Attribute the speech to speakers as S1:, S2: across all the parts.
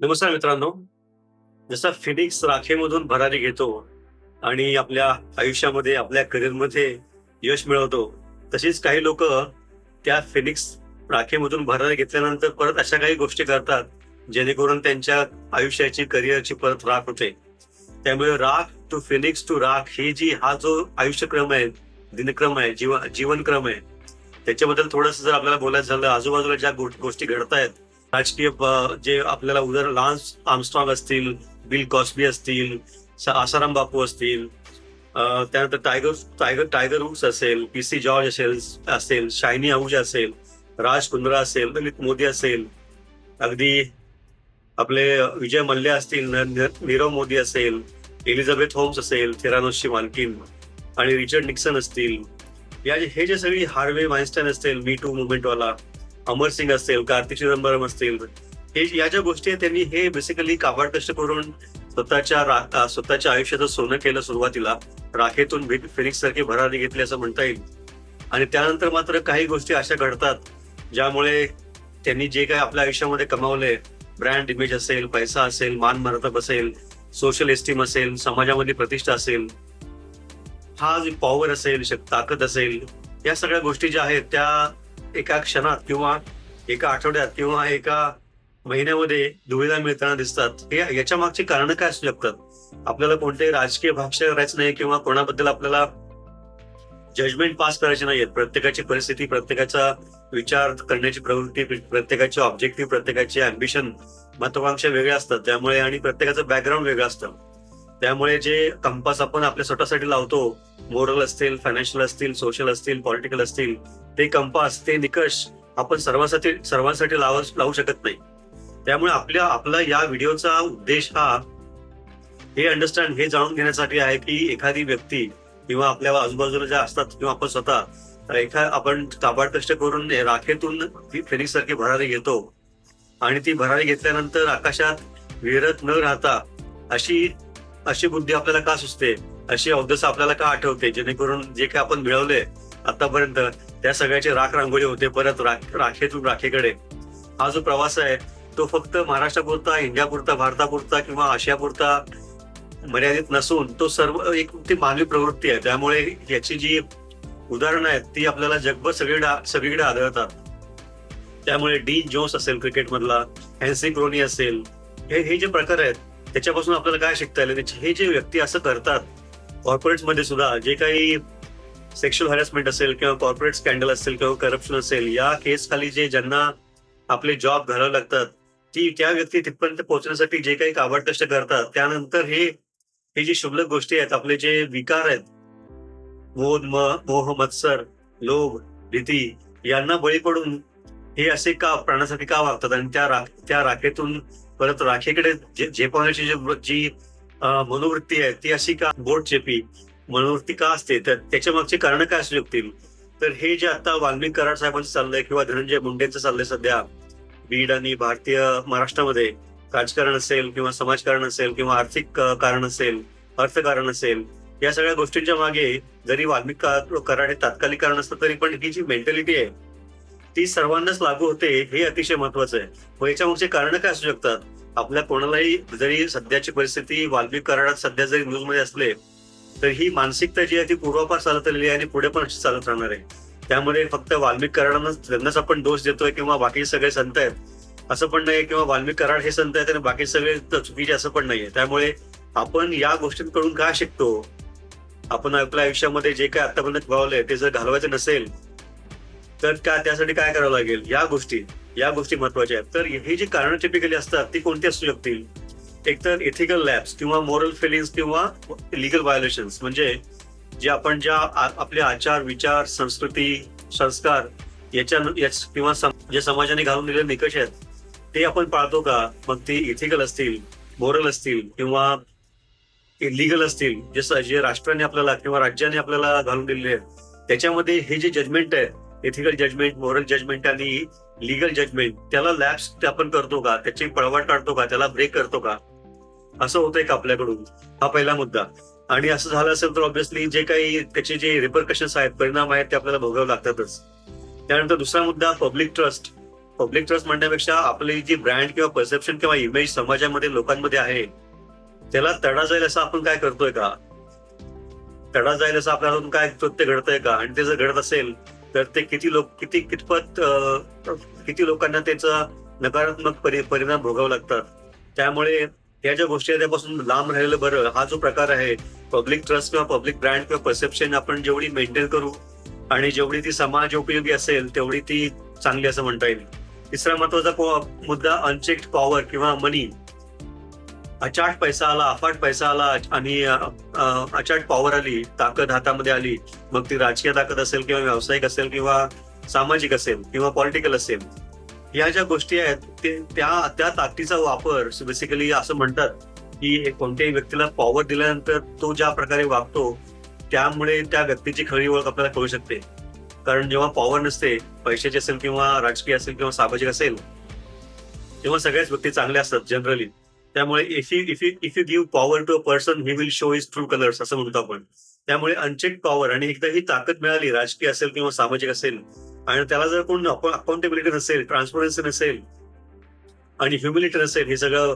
S1: नमस्कार मित्रांनो. जसा फिनिक्स राखेमधून भरारी घेतो आणि आपल्या आयुष्यामध्ये आपल्या करिअरमध्ये यश मिळवतो तशीच काही लोक त्या फिनिक्स राखेमधून भरारी घेतल्यानंतर परत अशा काही गोष्टी करतात जेणेकरून त्यांच्या आयुष्याची करिअरची परत राख होते. त्यामुळे राख टू फिनिक्स टू राख ही जी हा जो आयुष्यक्रम आहे दिनक्रम आहे जीव जीवनक्रम आहे त्याच्याबद्दल थोडंसं जर आपल्याला बोलायचं झालं आजूबाजूला ज्या गोष्टी घडत आहेत राजकीय जे आपल्याला उदर लान्स आर्मस्ट्रॉंग असतील बिल कॉस्बी असतील आसाराम बापू असतील त्यानंतर टायगर टायगर टायगर वुड्स असेल पी सी जॉर्ज असेल असेल शायनी आहूजा असेल राज कुंद्रा असेल ललित मोदी असेल अगदी आपले विजय मल्ल्या असतील न- नीरव मोदी असेल एलिझाबेथ होम्स असेल थेरानोसची मालकीन आणि रिचर्ड निक्सन असतील. या हे जे सगळी हार्वे वाइन्स्टाईन असतील मी टू मुवमेंटवाला अमर सिंग असेल कार्तिक चिदंबरम असतील हे या ज्या गोष्टी आहेत त्यांनी हे बेसिकली काबाड कष्ट करून स्वतःच्या स्वतःच्या आयुष्याचं सोनं केलं सुरुवातीला राखेतून फिनिक्स सारखी भरारी घेतली असं म्हणता येईल. आणि त्यानंतर मात्र काही गोष्टी अशा घडतात ज्यामुळे त्यांनी जे काही आपल्या आयुष्यामध्ये कमावले ब्रँड इमेज असेल पैसा असेल मान मर्तब असेल सोशल एस्टीम असेल समाजामध्ये प्रतिष्ठा असेल हा जी पॉवर असेल शक- ताकद असेल या सगळ्या गोष्टी ज्या आहेत त्या एका क्षणात किंवा एका आठवड्यात किंवा एका महिन्यामध्ये दुविधा मिळताना दिसतात. हे याच्या मागची कारण काय असू शकतात? आपल्याला कोणतेही राजकीय भाष्य करायचं नाही किंवा कोणाबद्दल आपल्याला जजमेंट पास करायचे नाहीयेत प्रत्येकाची परिस्थिती प्रत्येकाचा विचार करण्याची प्रवृत्ती प्रत्येकाचे ऑब्जेक्टिव्ह प्रत्येकाचे अम्बिशन महत्वाकांक्षा वेगळ्या असतात. त्यामुळे आणि प्रत्येकाचं बॅकग्राऊंड वेगळं असतं. त्यामुळे जे कंपास आपण आपल्या स्वतःसाठी लावतो मोरल असतील फायनान्शियल असतील सोशल असतील पॉलिटिकल असतील ते कंपास ते निकष आपण सर्वांसाठी सर्वांसाठी लाव लावू शकत नाही. त्यामुळे आपल्या आपला या व्हिडिओचा उद्देश हा हे अंडरस्टँड हे जाणून घेण्यासाठी आहे की एखादी व्यक्ती किंवा आपल्या आजूबाजूला ज्या असतात किंवा आपण स्वतः एखा आपण काबाड कष्ट करून राखेतून ती फेनिक्स सारखी भरारी घेतो. आणि ती भरारी घेतल्यानंतर आकाशात विरत न राहता अशी अशी बुद्धी आपल्याला का सुचते? अशी अवदस आपल्याला का आठवते? जेणेकरून जे काही आपण मिळवले आतापर्यंत त्या सगळ्याचे राख रांगोळी होते परत राखेतून राखेकडे. हा जो प्रवास आहे तो फक्त महाराष्ट्रापुरता इंडियापुरता भारतापुरता किंवा आशियापुरता मर्यादित नसून तो सर्व एक ती मानवी प्रवृत्ती आहे. त्यामुळे याची जी उदाहरणं आहेत ती आपल्याला जगभर सगळीकडे सगळीकडे आढळतात. त्यामुळे डी जोन्स असेल क्रिकेटमधला हॅन्सी क्रोनी असेल हे हे जे प्रकार आहेत त्याच्यापासून आपल्याला काय शिकता येईल? हे जे व्यक्ती असं करतात कॉर्पोरेट्समध्ये सुद्धा जे काही सेक्शुअल हॅरॅसमेंट असेल किंवा कॉर्पोरेट स्कॅन्डल असेल किंवा करप्शन असेल या केस खाली जे ज्यांना आपले जॉब घालावे लागतात ती त्या व्यक्ती तिथपर्यंत पोहोचण्यासाठी जे काही काबाड कष्ट करतात त्यानंतर हे हे जे शुभलक गोष्टी आहेत आपले जे विकार आहेत मोद म मोह मत्सर लोभ भीती यांना बळी पडून हे असे का प्राण्यासाठी का वागतात? आणि त्या रा त्या राखेतून परत राखेकडे जे झेपवण्याची जी जी मनोवृत्ती आहे ती अशी का बोट चेपी? मनोवृत्ती का असते? तर त्याच्या मागची कारण काय असू शकतील? तर हे जे आता वाल्मिक कराड साहेबांचं चाललंय किंवा धनंजय मुंडेंचं चाललंय सध्या बीड आणि भारतीय महाराष्ट्रामध्ये राजकारण असेल किंवा समाजकारण असेल किंवा आर्थिक कारण असेल अर्थकारण असेल या सगळ्या गोष्टींच्या मागे जरी वाल्मिक कराड हे तात्कालिक कारण असतं तरी पण ही जी मेंटॅलिटी आहे ती सर्वांनाच लागू होते हे अतिशय महत्वाचं आहे. मग याच्यामागचे कारण काय असू शकतात? आपल्या कोणालाही जरी सध्याची परिस्थिती वाल्मिक कराडात सध्या जरी न्यूजमध्ये असले तर ही मानसिकता जी आहे ती पूर्वापार चालत आलेली आहे आणि पुढे पण अशी चालत राहणार आहे. त्यामुळे फक्त वाल्मिक कराडांना त्यांनाच आपण दोष देतोय किंवा बाकी सगळे संत आहेत असं पण नाही किंवा वाल्मिक कराड हे संत आहेत आणि बाकी सगळे चुकीचे असं पण नाहीये. त्यामुळे आपण या गोष्टींकडून काय शिकतो? आपण आपल्या आयुष्यामध्ये जे काय आतापर्यंत घालवलंय ते जर घालवायचं नसेल तर का त्यासाठी काय करावं लागेल? या गोष्टी या गोष्टी महत्त्वाच्या आहेत. तर ही जी कारण टिपिकली असतात ती कोणती असू शकतील? एकतर इथिकल लॅब्स किंवा मोरल फिलिंग्स किंवा लिगल व्हायोलेशन्स म्हणजे जे आपण ज्या आपले आचार विचार संस्कृती संस्कार याच्या किंवा जे समाजाने घालून दिलेले निकष आहेत ते आपण पाळतो का? मग ते इथिकल असतील मोरल असतील किंवा लिगल असतील जे जे राष्ट्राने आपल्याला किंवा राज्याने आपल्याला घालून दिलेले आहेत त्याच्यामध्ये हे जे जजमेंट आहे एथिकल जजमेंट मोरल जजमेंट आणि लिगल जजमेंट त्याला लॅब्स आपण करतो का? त्याची पळवाट काढतो का? त्याला ब्रेक करतो का? असं होतंय का आपल्याकडून? हा पहिला मुद्दा. आणि असं झालं असेल तर ऑब्व्हियसली जे काही त्याचे जे रिपरकशन्स आहेत परिणाम आहेत ते आपल्याला भोगावे लागतातच. त्यानंतर दुसरा मुद्दा पब्लिक ट्रस्ट पब्लिक ट्रस्ट म्हणण्यापेक्षा आपली जी ब्रँड किंवा परसेप्शन किंवा इमेज समाजामध्ये लोकांमध्ये आहे त्याला तडा जाईल असं आपण काय करतोय का? तडा जाईल असं आपल्याला काय कृत्य घडतंय का? आणि ते जर घडत असेल तर ते किती लोक किती कितपत किती लोकांना त्याचा नकारात्मक परिणाम भोगावे लागतात? त्यामुळे ह्या ज्या गोष्टी आहेत त्यापासून लांब राहिलेलं बरं. हा जो प्रकार आहे पब्लिक ट्रस्ट किंवा पब्लिक ब्रँड किंवा परसेप्शन आपण जेवढी मेंटेन करू आणि जेवढी ती समाज उपयोगी असेल तेवढी ती चांगली असं म्हणता येईल. तिसरा महत्त्वाचा मुद्दा अनचेक्ड पॉवर किंवा मनी अचाट पैसा आला अफाट पैसा आला आणि अचाट पॉवर आली ताकद हातामध्ये आली मग ती राजकीय ताकद असेल किंवा व्यावसायिक असेल किंवा सामाजिक असेल किंवा पॉलिटिकल असेल या ज्या गोष्टी आहेत ते त्या त्या ताकदीचा वापर बेसिकली असं म्हणतात की कोणत्याही व्यक्तीला पॉवर दिल्यानंतर तो ज्या प्रकारे वागतो त्यामुळे त्या व्यक्तीची खरी ओळख आपल्याला कळू शकते. कारण जेव्हा पॉवर नसते पैशाची असेल किंवा राजकीय असेल किंवा सामाजिक असेल तेव्हा सगळ्याच व्यक्ती चांगल्या असतात जनरली त्यामुळे if you if you if you give power to a person he will show his true colours असं म्हणतो आपण. त्यामुळे अनचेक पॉवर आणि एकदा ही ताकद मिळाली राजकीय असेल किंवा सामाजिक असेल आणि त्याला जर कोण अकाउंटेबिलिटी नसेल ट्रान्सपरन्सी नसेल आणि ह्युमिलिटी नसेल हे सगळं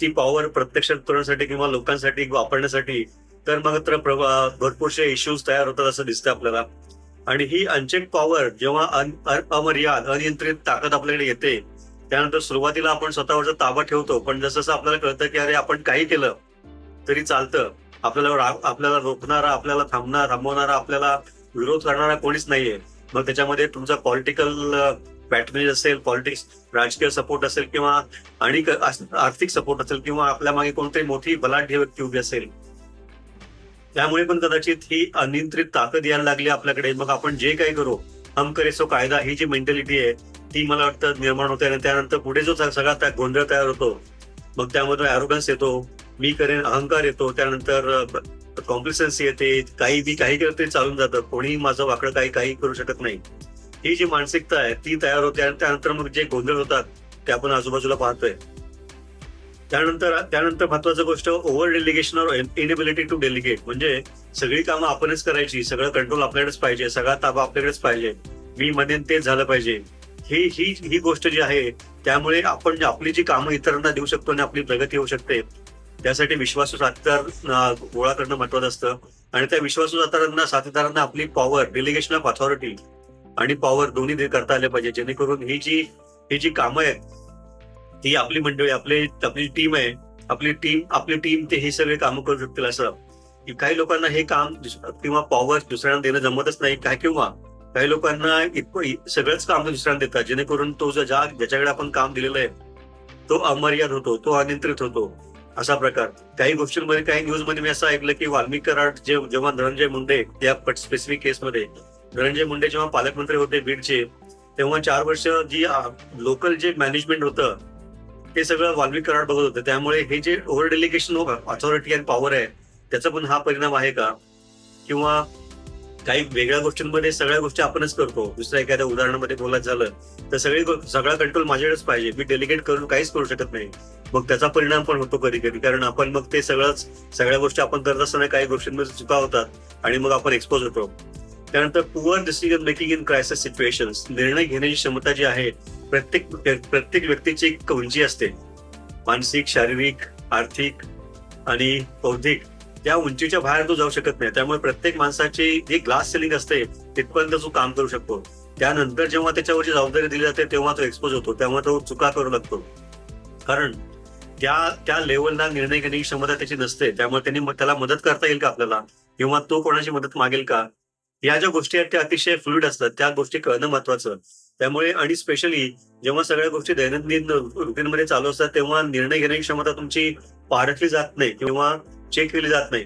S1: ती पॉवर प्रत्यक्षात करण्यासाठी किंवा लोकांसाठी वापरण्यासाठी तर मग तर प्र- भरपूरसे इश्यूज तयार होतात असं दिसतं आपल्याला. आणि ही अनचेक पॉवर जेव्हा अन- अमर्याद अनियंत्रित ताकद आपल्याकडे येते त्यानंतर सुरुवातीला आपण स्वतःवरचा ताबा ठेवतो पण जसं जसं आपल्याला कळतं की अरे आपण काही केलं तरी चालतं. आपल्याला आपल्याला रोखणारा आपल्याला थांबणार थांबवणारा आपल्याला विरोध करणारा कोणीच नाहीये. मग त्याच्यामध्ये तुमचा पॉलिटिकल बॅटमेज असेल पॉलिटिक्स राजकीय सपोर्ट असेल किंवा आणि आर्थिक सपोर्ट असेल किंवा आपल्या मागे कोणतरी मोठी बलाढ्य व्यक्ती उभी असेल. त्यामुळे पण कदाचित ही अनियंत्रित ताकद यायला लागली आपल्याकडे. मग आपण जे काही करू हम करेसो कायदा ही जी मेंटॅलिटी आहे ती मला वाटतं निर्माण होते आणि त्यानंतर पुढे जो सगळा त्या गोंधळ तयार होतो मग त्यामध्ये अरोगन्स येतो मी करेन अहंकार येतो त्यानंतर कॉम्प्लिसन्सी येते काही मी काही केलं तरी चालून जातं. कोणीही माझं वाकडं काही काही करू शकत नाही. ही जी मानसिकता आहे ती तयार होते आणि त्यानंतर मग जे गोंधळ होतात ते आपण आजूबाजूला पाहतोय. त्यानंतर त्यानंतर महत्वाचं गोष्ट ओव्हर डेलिगेशन और इनेबिलिटी टू डेलिगेट म्हणजे सगळी कामं आपणच करायची सगळं कंट्रोल आपल्याकडेच पाहिजे सगळा ताबा आपल्याकडेच पाहिजे. मी म्हणेन तेच झालं पाहिजे. ही ही ही गोष्ट जी आहे त्यामुळे आपण आपली जी कामं इतरांना देऊ शकतो आणि आपली प्रगती होऊ शकते. त्यासाठी विश्वासू साथीदार गोळा करणं महत्वाचं असतं. आणि त्या विश्वासू साथीदारांना साथीदारांना आपली पॉवर डेलिगेशन ऑफ अथॉरिटी आणि पॉवर दोन्ही करता आले पाहिजे. जेणेकरून ही जी ही जी कामं आहेत ही आपली मंडळी आपली आपली टीम आहे आपली टीम आपली टीम ते हे सगळे कामं करू शकतील असं. काही लोकांना हे काम किंवा पॉवर दुसऱ्यांना देणं जमतच नाही. काय किंवा काही लोकांना इतकं सगळंच काम दुसऱ्यांना देतात. जेणेकरून तो जो ज्या ज्याच्याकडे आपण काम दिलेलं आहे तो अमर्याद होतो तो अनियंत्रित होतो. असा प्रकार. काही गोष्टींमध्ये काही न्यूजमध्ये मी असं ऐकलं की वाल्मिक कराड जे जेव्हा धनंजय मुंडे या स्पेसिफिक केसमध्ये धनंजय मुंडे जेव्हा पालकमंत्री होते बीडचे तेव्हा चार वर्ष जी लोकल जे मॅनेजमेंट होतं ते सगळं वाल्मिक कराड बघत होतं. त्यामुळे हे जे over delegation of authority and power आहे त्याचा पण हा परिणाम आहे का? किंवा काही वेगळ्या गोष्टींमध्ये सगळ्या गोष्टी आपणच करतो. दुसऱ्या एखाद्या उदाहरणामध्ये बोलायचं झालं तर सगळी सगळा कंट्रोल माझ्याकडेच पाहिजे. मी डेलिगेट करून काहीच करू शकत नाही. मग त्याचा परिणाम पण होतो कधी कधी कारण आपण मग ते सगळंच सगळ्या गोष्टी आपण करत असताना काही गोष्टींमध्ये चुका होतात आणि मग आपण एक्सपोज होतो. त्यानंतर poor decision making in crisis situation निर्णय घेण्याची क्षमता जी आहे प्रत्येक प्रत्येक व्यक्तीची एक उंची असते. मानसिक शारीरिक आर्थिक आणि बौद्धिक. त्या उंचीच्या बाहेर तो जाऊ शकत नाही. त्यामुळे प्रत्येक माणसाची जी ग्लास सिलिंग असते तिथपर्यंत तो काम करू शकतो. त्यानंतर जेव्हा त्याच्यावरची जबाबदारी दिली जाते तेव्हा तो एक्सपोज होतो. तेव्हा तो चुका करू लागतो. कारण त्या त्या लेवलला निर्णय घेण्याची क्षमता त्याची नसते. त्यामुळे त्यांनी त्याला मदत करता येईल का आपल्याला? किंवा तो कोणाची मदत मागेल का? या ज्या गोष्टी आहेत त्या अतिशय फ्लुईड असतात. त्या गोष्टी कळणं महत्वाचं त्यामुळे आणि स्पेशली जेव्हा सगळ्या गोष्टी दैनंदिन रुटीनमध्ये चालू असतात तेव्हा निर्णय घेण्याची क्षमता तुमची पारखली जात नाही. किंवा चेक केली जात नाही.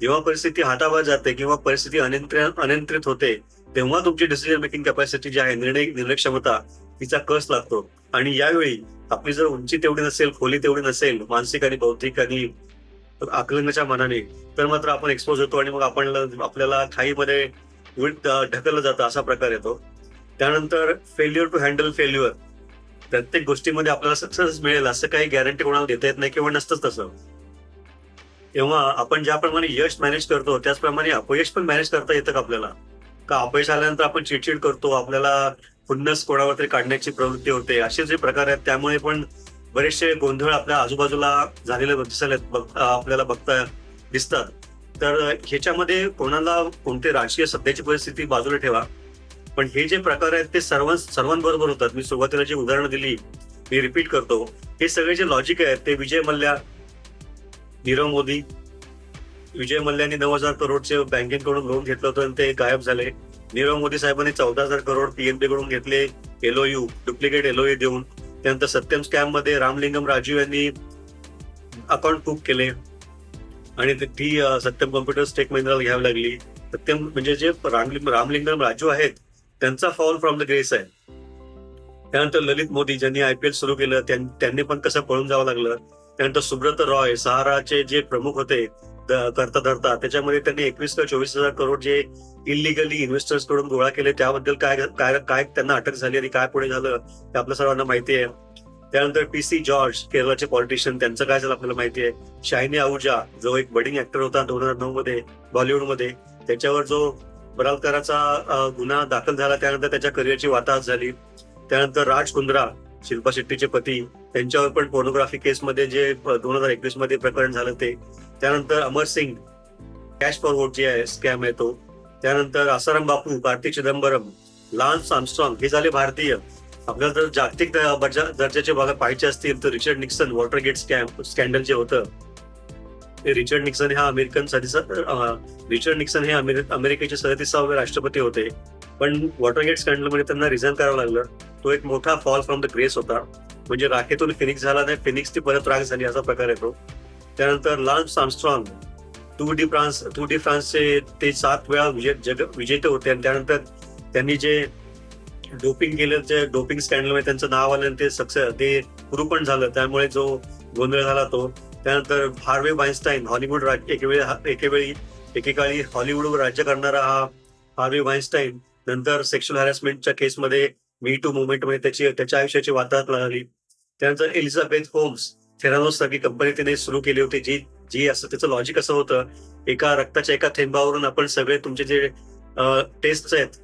S1: जेव्हा परिस्थिती हाताबाहेर जाते किंवा परिस्थिती अनियंत्रित अनियंत्रित होते तेव्हा तुमची डिसिजन मेकिंग कॅपॅसिटी जी आहे निर्णय निर्णय क्षमता तिचा कस लागतो? आणि यावेळी आपली जर उंची तेवढी नसेल खोली तेवढी नसेल मानसिक आणि बौद्धिक आणि आकलनाच्या मनाने तर मात्र आपण एक्सपोज होतो आणि मग आपण आपल्याला खाईमध्ये ढकललं जातं असा प्रकार येतो. त्यानंतर फेल्युअर टू हँडल फेल्युअर प्रत्येक गोष्टीमध्ये आपल्याला सक्सेस मिळेल असं काही गॅरंटी कोणाला देता येत नाही किंवा नसतंच तसं. तेव्हा आपण ज्याप्रमाणे यश मॅनेज करतो त्याचप्रमाणे अपयश पण मॅनेज करता येतं का आपल्याला? का अपयश आल्यानंतर आपण चिडचिड करतो आपल्याला खुन्नस कोणावर तरी काढण्याची प्रवृत्ती होते असे जे प्रकार आहेत त्यामुळे पण बरेचसे गोंधळ आपल्या आजूबाजूला झालेले दिसले आपल्याला बघता दिसतात. तर ह्याच्यामध्ये कोणाला कोणते राजकीय सध्याची परिस्थिती बाजूला ठेवा. पण हे जे प्रकार आहेत ते सर्व सर्वांबरोबर होतात. मी सुरुवातीला जी उदाहरणं दिली मी रिपीट करतो. हे सगळे जे लॉजिक आहेत ते विजय मल्ल्या नीरव मोदी विजय मल्ल्याने नऊ हजार करोडचे बँकेकडून लोन घेतलं होतं आणि ते गायब झाले. नीरव मोदी साहेबांनी चौदा हजार करोड पीएनबी कडून घेतले एलओयू डुप्लिकेट एलओयू देऊन. त्यानंतर सत्यम स्कॅममध्ये रामलिंगम राजू यांनी अकाउंट बुक केले. आणि ते- ती सत्यम कॉम्प्युटर स्टेक महिंद्राला घ्यावी लागली. सत्यम म्हणजे जे रामलिंग रामलिंगम राजू आहेत त्यांचा फॉल फ्रॉम द ग्रेस आहे. त्यानंतर ललित मोदी ज्यांनी आयपीएल सुरू केलं त्यांनी पण कसं पळून जावं लागलं. त्यानंतर सुब्रत रॉय सहाराचे जे प्रमुख होते करता धरता त्याच्यामध्ये त्यांनी एकवीस ते चोवीस हजार करोड जे इलिगली इन्व्हेस्टर्सकडून गोळा केले त्याबद्दल काय काय काय त्यांना अटक झाली आणि काय पुढे झालं ते आपल्या सर्वांना माहिती आहे. त्यानंतर पी सी जॉर्ज केरळचे पॉलिटिशियन त्यांचं काय झालं आपल्याला माहिती आहे? शाहिनी आहुजा जो एक बडिंग ऍक्टर होता दोन हजार नऊ मध्ये बॉलिवूडमध्ये त्याच्यावर जो बलात्काराचा गुन्हा दाखल झाला त्यानंतर त्याच्या करिअरची वाताहत झाली. त्यानंतर राज कुंद्रा शिल्पा शेट्टीचे पती त्यांच्यावर पण पोर्नोग्राफी केसमध्ये जे दोन हजार एकवीसमध्ये प्रकरण झालं ते. त्यानंतर अमर सिंग कॅश फॉरवर्ड जे आहे स्कॅम आहे तो. त्यानंतर आसाराम बापू कार्तिक चिदंबरम लान्स आर्मस्ट्रॉंग हे झाले भारतीय. आपल्याला जर जागतिक दर्जाचे भाग पाहायचे असतील तर Richard Nixon Watergate scam scandal जे होतं. ते रिचर्ड निक्सन हा अमेरिकन सदस्य रिचर्ड निक्सन हे अमेरिकेचे सदतीसावे राष्ट्रपती होते. पण वॉटरगेट स्कॅन्डलमध्ये म्हणजे त्यांना रिझन करावं लागलं. तो एक मोठा फॉल फ्रॉम द ग्रेस होता. म्हणजे राखेतून फिनिक्स झाला नाही फिनिक्स ती परत राख झाली असा प्रकार येतो. त्यानंतर Lance Armstrong tour de France tour de फ्रान्सचे ते सात वेळा विजे जग विजेते होते आणि त्यानंतर त्यांनी जे डोपिंग केलं ते डोपिंग स्कॅन्डलमध्ये त्यांचं नाव आलं आणि ते सक्सेस ते सुरू पण झालं. त्यामुळे जो गोंधळ झाला तो. त्यानंतर हार्वे वाईन्स्टाईन हॉलिवूड राज एकेवेळी एकेवेळी एकेकाळी हॉलिवूडवर राज्य करणारा हा हार्वे वाईन्स्टाईन नंतर सेक्शुअल हॅरेसमेंटच्या केसमध्ये मी टू मुवमेंटमध्ये त्याची त्याच्या आयुष्याची वाताहत लागली त्यानंतर एलिझाबेथ होम्स थेरानोस सारखी कंपनी तिने सुरू केली होती जी जी असं त्याचं लॉजिक असं होतं एका रक्ताच्या एका थेंबावरून आपण सगळे तुमचे जे टेस्ट आहेत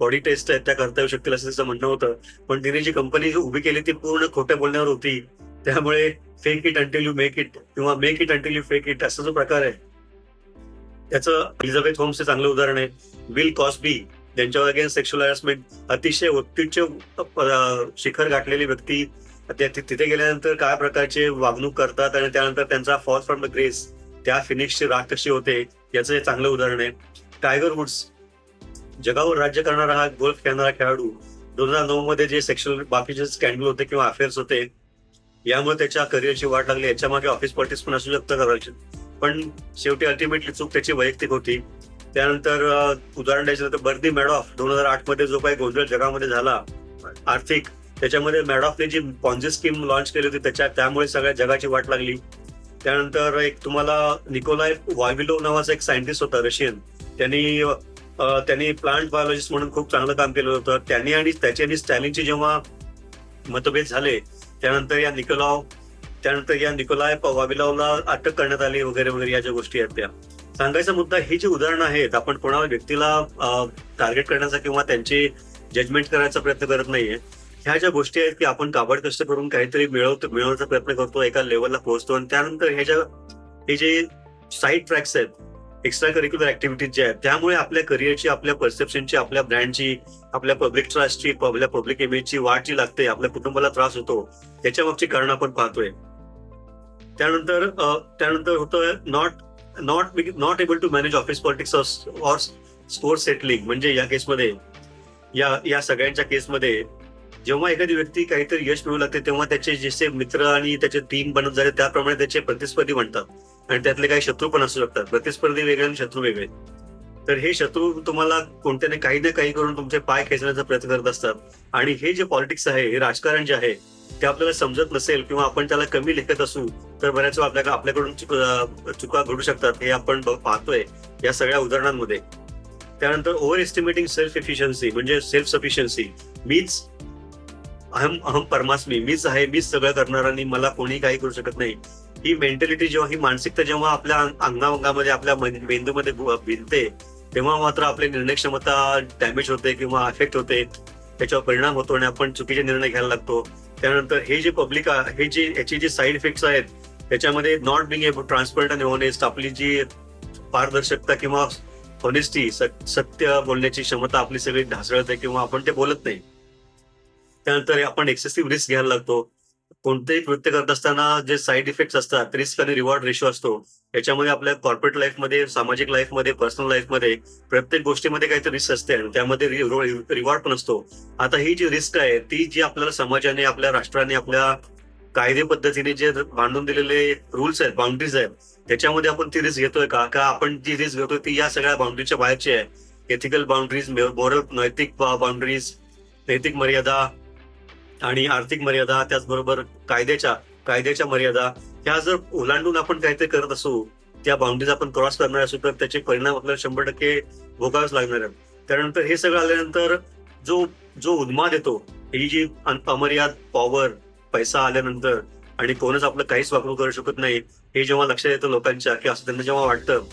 S1: बॉडी टेस्ट आहेत त्या करता येऊ शकतील असं त्याचं म्हणणं होतं. पण तिने जी कंपनी उभी केली ती पूर्ण खोट्या बोलण्यावर होती. त्यामुळे fake it until you make it किंवा make it until you fake it असा जो प्रकार आहे. त्याचं एलिझाबेथ होम्सचे चांगलं उदाहरण आहे. विल कॉस्बी ज्यांच्यावर अगेन्स्ट सेक्शुअल हॅरसमेंट अतिशय उत्कृष्ट शिखर गाठलेली व्यक्ती तिथे गेल्यानंतर काय प्रकारचे वागणूक करतात आणि त्यानंतर त्यांचा फॉल फ्रॉम द ग्रेस त्या फिनिशची राख कशी होते याचं हे चांगलं उदाहरण आहे. टायगर वुड्स जगावर राज्य करणारा हा गोल्फ खेळणारा खेळाडू दोन हजार नऊ मध्ये जे सेक्शुअल बाकीचे स्कॅन्डल होते किंवा अफेअर्स होते यामुळे त्याच्या करिअरची वाट लागली. याच्या मागे ऑफिस पॉलिटिक्स पण असू शकतं करायची पण शेवटी अल्टिमेटली चूक त्याची वैयक्तिक होती. त्यानंतर उदाहरण द्यायचं तर बर्दी मॅडॉफ दोन हजार आठमध्ये जो काही गोंधळ जगामध्ये झाला आर्थिक त्याच्यामध्ये मॅडॉफने जी पॉन्झी स्कीम लॉन्च केली होती त्याच्या त्यामुळे सगळ्या जगाची वाट लागली. त्यानंतर एक तुम्हाला निकोलाय वायविलो नावाचा एक सायंटिस्ट होता रशियन. त्यांनी त्यांनी प्लांट बायोलॉजिस्ट म्हणून खूप चांगलं काम केलं होतं. त्यांनी आणि त्याचे आणि स्टॅलिनची जेव्हा मतभेद झाले त्यानंतर या निकोलाव त्यानंतर या निकोलाय वाविलावला अटक करण्यात आली वगैरे वगैरे या ज्या गोष्टी आहेत त्या. सांगायचा मुद्दा हे जे उदाहरणं आहेत आपण कोणाला व्यक्तीला टार्गेट करण्याचा किंवा त्यांची जजमेंट करायचा प्रयत्न करत नाहीये. ह्या ज्या गोष्टी आहेत की आपण काबड कष्ट करून काहीतरी मिळवतो मिळवण्याचा प्रयत्न करतो एका लेवलला पोहोचतो आणि त्यानंतर ह्या ज्या हे जे साईड ट्रॅक्स आहेत एक्स्ट्रा करिक्युलर ऍक्टिव्हिटीज ज्या आहेत त्यामुळे आपल्या करिअरची आपल्या परसेप्शनची आपल्या ब्रँडची आपल्या पब्लिक ट्रस्टची आपल्या पब्लिक इमेजची वाट जी लागते आपल्या कुटुंबाला त्रास होतो त्याच्या मागची कारण आपण पाहतोय. त्यानंतर त्यानंतर होतं not not not able to manage office politics or sports settling म्हणजे या केसमध्ये या या सगळ्यांच्या केसमध्ये जेव्हा एखादी व्यक्ती काहीतरी यश मिळू लागते तेव्हा त्याचे जसे मित्र आणि त्याचे टीम बनत जाते त्याप्रमाणे त्याचे प्रतिस्पर्धी बनतात. आणि त्यातले काही शत्रू पण असू शकतात. प्रतिस्पर्धी वेगळे आणि शत्रू वेगळे. तर हे शत्रू तुम्हाला कोणत्याने काही ना काही करून तुमचे पाय खेचण्याचा प्रयत्न करत असतात. आणि हे जे पॉलिटिक्स आहे हे राजकारण जे आहे ते आपल्याला समजत नसेल किंवा आपण त्याला कमी लिखत असू तर बऱ्याच वेळा आपल्या आपल्याकडून चुका घडू शकतात. हे आपण पाहतोय या सगळ्या उदाहरणांमध्ये. त्यानंतर ओव्हर एस्टिमेटिंग सेल्फ एफिशियन्सी म्हणजे सेल्फ सफिशियन्सी मीच अहम अहम परमास्मी मीच आहे मीच सगळं करणार आणि मला कोणी काही करू शकत नाही. ही मेंटॅलिटी जेव्हा ही मानसिकता जेव्हा आपल्या अंग- अंगावंगामध्ये आपल्या मेंदूमध्ये भिनते तेव्हा मात्र आपली निर्णय क्षमता डॅमेज होते किंवा अफेक्ट होते. त्याच्यावर परिणाम होतो आणि आपण चुकीचे निर्णय घ्यायला लागतो. त्यानंतर हे जे पब्लिक हे जे याचे जे साईड इफेक्ट्स आहेत त्याच्यामध्ये नॉट बिंग एबल ट्रान्सपरंट आणि ऑनेस्ट आपली जी पारदर्शकता किंवा ऑनेस्टी सत्य बोलण्याची क्षमता आपली सगळी ढासळत आहे किंवा आपण ते बोलत नाही. त्यानंतर आपण एक्सेसिव्ह रिस्क घ्यायला लागतो. कोणतेही कृत्य करत असताना जे साईड इफेक्ट्स असतात रिस्क आणि रिवॉर्ड रेशो असतो याच्यामध्ये आपल्या कॉर्पोरेट लाईफमध्ये सामाजिक लाईफमध्ये पर्सनल लाईफमध्ये प्रत्येक गोष्टीमध्ये काहीतरी रिस्क असते आणि त्यामध्ये रिवॉर्ड पण असतो. आता ही जी रिस्क आहे ती जी आपल्याला समाजाने आपल्या राष्ट्राने आपल्या कायदे पद्धतीने जे बांधून दिलेले रुल्स आहेत बाउंड्रीज आहेत त्याच्यामध्ये आपण ती रिस्क घेतोय का? का आपण जी रिस्क घेतोय ती या सगळ्या बाउंड्रीच्या बाहेरची आहे? एथिकल बाउंड्रीज मॉरल नैतिक बाउंड्रीज नैतिक मर्यादा आणि आर्थिक मर्यादा त्याचबरोबर कायद्याच्या कायद्याच्या मर्यादा ह्या जर ओलांडून आपण काहीतरी करत असू त्या बाउंड्रीज आपण क्रॉस करणार असू तर त्याचे परिणाम आपल्याला शंभर टक्के भोगावेच लागणार आहेत. त्यानंतर हे सगळं आल्यानंतर जो जो उन्माद येतो ही जी अमर्याद पॉवर पैसा आल्यानंतर आणि कोणच आपलं काहीच वापरू करू शकत नाही हे जेव्हा लक्षात येतं लोकांच्या की असं त्यांना जेव्हा वाटतं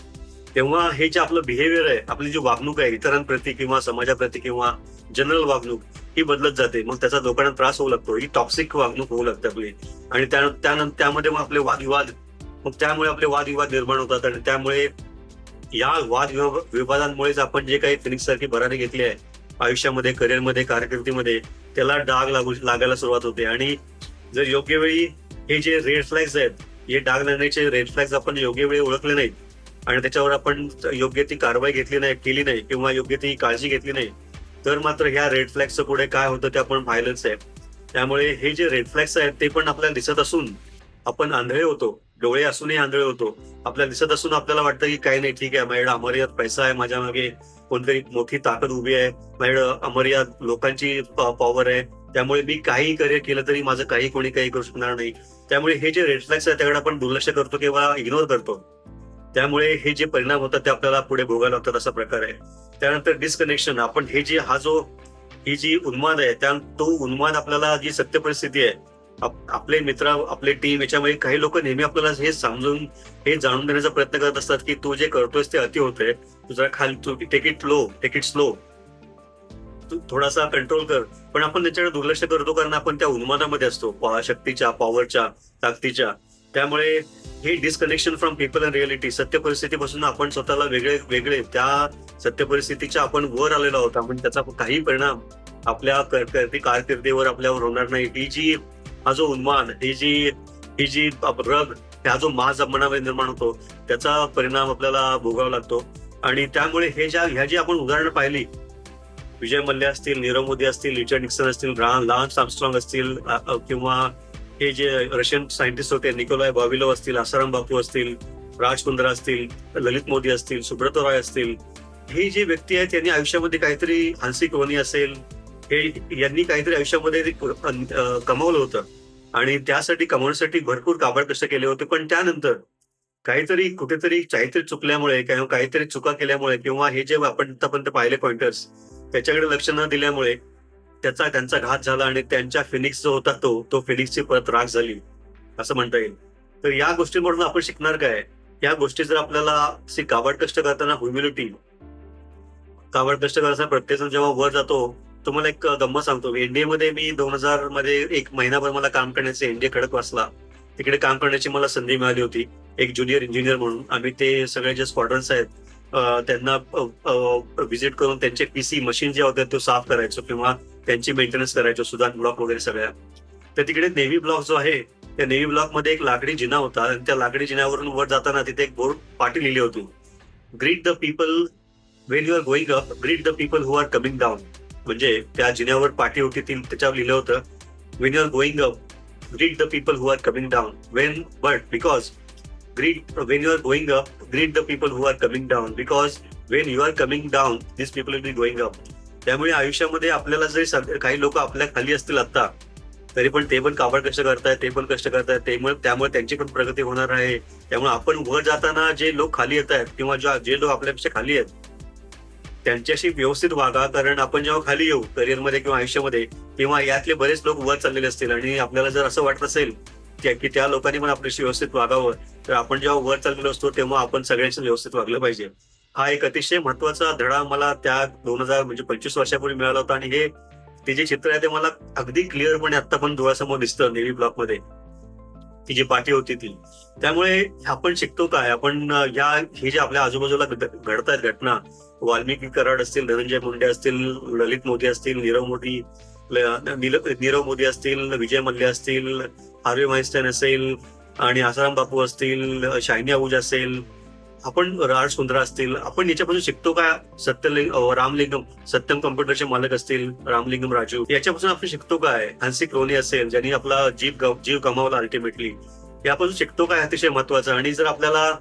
S1: तेव्हा हे जे आपलं बिहेवियर आहे आपली जी वागणूक आहे इतरांप्रती किंवा समाजाप्रती किंवा जनरल वागणूक ही बदलत जाते. मग त्याचा लोकांना त्रास होऊ लागतो. ही टॉक्सिक वागणूक होऊ लागते आपली. आणि त्या- त्यानंतर त्यामध्ये मग आपले वादविवाद मग त्यामुळे आपले वादविवाद निर्माण होतात. आणि त्यामुळे या वाद विवादांमुळेच आपण जे काही फिनिक्स सारखी भरारी घेतली आहे आयुष्यामध्ये करिअरमध्ये कारकिर्दीमध्ये त्याला डाग लागू लागायला सुरुवात होते. आणि जर योग्य वेळी हे जे रेड फ्लॅग्स आहेत हे डाग लागण्याचे रेड फ्लॅग्स आपण योग्य वेळी ओळखले नाहीत आणि त्याच्यावर आपण योग्य ती कारवाई घेतली नाही केली नाही किंवा योग्य ती काळजी घेतली नाही तर मात्र ह्या रेड फ्लॅगचं पुढे काय होतं ते आपण पाहिलंच आहे. त्यामुळे हे जे रेड फ्लॅग्स आहेत ते पण आपल्याला दिसत असून आपण आंधळे होतो डोळे असूनही आंधळे होतो. आपल्याला दिसत असून आपल्याला वाटतं की काही नाही ठीक आहे माझ्याकडे अमर्याद पैसा आहे माझ्या मागे कोणतरी मोठी ताकद उभी आहे माझ्याकडे अमर्याद लोकांची पॉवर आहे. त्यामुळे मी काही करिअर केलं तरी माझं काही कोणी काही करू शकणार नाही. त्यामुळे हे जे रेड फ्लॅग्स आहेत त्याकडे आपण दुर्लक्ष करतो किंवा इग्नोर करतो. त्यामुळे हे जे परिणाम होतात ते आपल्याला पुढे भोगायला होतात असा प्रकार आहे. त्यानंतर डिस्कनेक्शन आपण हे जे हा जो ही जी उन्माद आहे त्या तो उन्माद आपल्याला जी सत्य परिस्थिती आहे आपले मित्र आपले टीम याच्यामध्ये काही लोक नेहमी आपल्याला हे समजून हे जाणून देण्याचा प्रयत्न करत असतात की तू जे करतोयस ते अति होतंय. तू जरा खाली तू take it low take it slow तू थोडासा कंट्रोल कर. पण आपण त्याच्याकडे दुर्लक्ष करतो कारण आपण त्या उन्मादामध्ये असतो. शक्तीच्या पॉवरच्या ताकदीच्या. त्यामुळे हे disconnection from people and reality सत्य परिस्थितीपासून आपण स्वतःला वेगळे वेगळे त्या सत्य परिस्थितीच्या आपण वर आलेलो आहोत. आपण त्याचा काही परिणाम आपल्या कारकिर्दीवर आपल्यावर होणार नाही. ही जी हा जो उन्मान ही जी ही जी रग हा जो माज मनामध्ये निर्माण होतो त्याचा परिणाम आपल्याला भोगावा लागतो. आणि त्यामुळे हे ज्या ह्या जी आपण उदाहरणं पाहिली विजय मल्ल्या असतील नीरव मोदी असतील रिचर्ड निक्सन असतील रा- लहान सॅमस्ट्रॉंग असतील किंवा हे जे रशियन सायंटिस्ट होते निकोलाय बॉबिलो असतील आसाराम बापू असतील राज कुंद्रा असतील ललित मोदी असतील सुब्रत रॉय असतील हे जे व्यक्ती आहेत त्यांनी आयुष्यामध्ये काहीतरी हान्सी कोणी असेल हे यांनी काहीतरी आयुष्यामध्ये ते कमवलं होतं. आणि त्यासाठी कमवण्यासाठी भरपूर काबड कष्ट केले होते. पण त्यानंतर काहीतरी कुठेतरी काहीतरी चुकल्यामुळे किंवा काहीतरी चुका केल्यामुळे किंवा हे जे आपण आतापर्यंत पाहिले पॉइंटर्स त्याच्याकडे लक्ष न दिल्यामुळे त्याचा त्यांचा घात झाला आणि त्यांच्या फिनिक्स जो होता तो तो फिनिक्सची परत राख झाली असं म्हणता येईल. तर या गोष्टींवरून आपण शिकणार काय? या गोष्टी जर आपल्याला कावड कष्ट करताना ह्युमिलिटी कावड कष्ट करताना प्रत्येक जण जेव्हा वर जातो तुम्हाला एक गंमत सांगतो. एनडीए मध्ये मी दोन हजारमध्ये एक महिनाभर मला काम करण्याचे एनडीए खडक वाचला. तिकडे काम करण्याची मला संधी मिळाली होती. एक ज्युनियर इंजिनियर म्हणून. आम्ही ते सगळे जे स्क्वॉड्रन्स आहेत त्यांना व्हिजिट करून त्यांचे पीसी मशीन जे होते ते साफ करायचो किंवा त्यांची मेंटेनन्स करायचो सुदान ब्लॉक वगैरे सगळ्या. तर तिकडे नेव्ही ब्लॉक जो आहे त्या नेव्ही ब्लॉकमध्ये एक लाकडी जिना होता आणि त्या लाकडी जिन्यावरून वर जाताना तिथे एक बोर्ड पाटी लिहिली होती. Greet the people when you are going up greet the people who are coming down म्हणजे त्या जिन्यावर पाठी होती ती त्याच्यावर लिहिलं होतं when you are going up greet the people who are coming down when but because greet when you are going up greet the people who are coming down because when you are coming down this people will be going up त्यामुळे आयुष्यामध्ये आपल्याला जरी काही लोक आपल्या खाली असतील आता तरी पण ते पण काबड कष्ट करतायत ते पण कष्ट करतायत. त्यामुळे त्यामुळे त्यांची पण प्रगती होणार आहे. त्यामुळे आपण वर जाताना जे लोक खाली येत आहेत किंवा जे लोक आपल्यापेक्षा खाली आहेत त्यांच्याशी व्यवस्थित वागा. कारण आपण जेव्हा खाली येऊ करिअरमध्ये किंवा आयुष्यामध्ये किंवा यातले बरेच लोक वर चाललेले असतील. आणि आपल्याला जर असं वाटत असेल की त्या लोकांनी पण आपल्याशी व्यवस्थित वागावं तर आपण जेव्हा वर चाललेलो असतो तेव्हा आपण सगळ्यांशी व्यवस्थित वागलं पाहिजे. हा एक अतिशय महत्त्वाचा धडा मला त्या दोन हजार म्हणजे पंचवीस वर्षापूर्वी मिळाला होता. आणि हे ते जे चित्र आहे ते मला अगदी क्लिअरपणे आता पण डोळ्यासमोर दिसतं नेव्ही ब्लॉकमध्ये ती जी पाठी होती ती. त्यामुळे आपण शिकतो काय? आपण या हे जे आपल्या आजूबाजूला घडत आहेत घटना वाल्मिकी कराड असतील धनंजय मुंडे असतील ललित मोदी असतील नीरव मोदी नीरव मोदी असतील विजय मल्ले असतील हार्वे माइन्स्टाईन असेल आणि आसाराम बापू असतील शायनी अबूज असेल आपण राज सुंदरा असतील आपण याच्यापासून शिकतो का? सत्यलिंग रामलिंगम सत्यम कम्प्युटरचे मालक असतील रामलिंगम राजू याच्यापासून आपण शिकतो काय हन्सी क्रोनी असेल ज्यांनी आपला जीव जीव गमावला अल्टिमेटली यापासून शिकतो काय अतिशय महत्वाचं आणि जर आपल्याला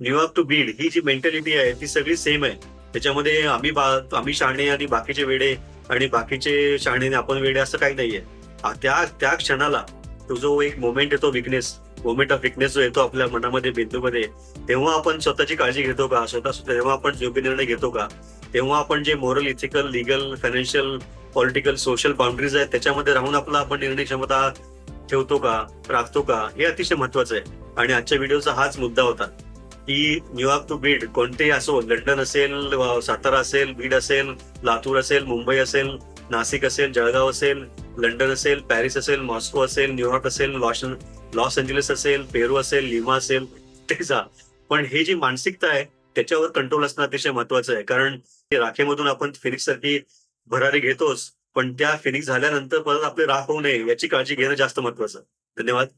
S1: न्यूयॉर्क टू बीड ही जी मेंटॅलिटी आहे ती सगळी सेम आहे. त्याच्यामध्ये आम्ही आम्ही शाणे आणि बाकीचे वेडे आणि बाकीचे शाणेने आपण वेडे असं काही नाहीये. त्या त्या क्षणाला तो जो एक मोमेंट येतो विकनेस मोमेंट ऑफ विकनेस जो येतो आपल्या मनामध्ये बिंदूमध्ये तेव्हा आपण स्वतःची काळजी घेतो का? स्वतः तेव्हा आपण योग्य निर्णय घेतो का? तेव्हा आपण जे moral ethical legal financial political social boundaries आहेत त्याच्यामध्ये राहून आपला आपण निर्णय क्षमता ठेवतो का? राखतो का? हे अतिशय महत्वाचं आहे. आणि आजच्या व्हिडिओचा हाच मुद्दा होता की न्यूयॉर्क टू बीड कोणतेही असो लंडन असेल सातारा असेल बीड असेल लातूर असेल मुंबई असेल नाशिक असेल जळगाव असेल लंडन असेल पॅरिस असेल मॉस्को असेल न्यूयॉर्क असेल लॉस लॉस एंजलिस असेल पेरू असेल लिमा असेल ते जा. पण हे जी मानसिकता आहे त्याच्यावर कंट्रोल असणं अतिशय महत्वाचं आहे. कारण ते राखेमधून आपण फिनिक्स सारखी भरारी घेतोच पण त्या फिनिक्स झाल्यानंतर परत आपले राख होऊ नये याची काळजी घेणं जास्त महत्वाचं. धन्यवाद.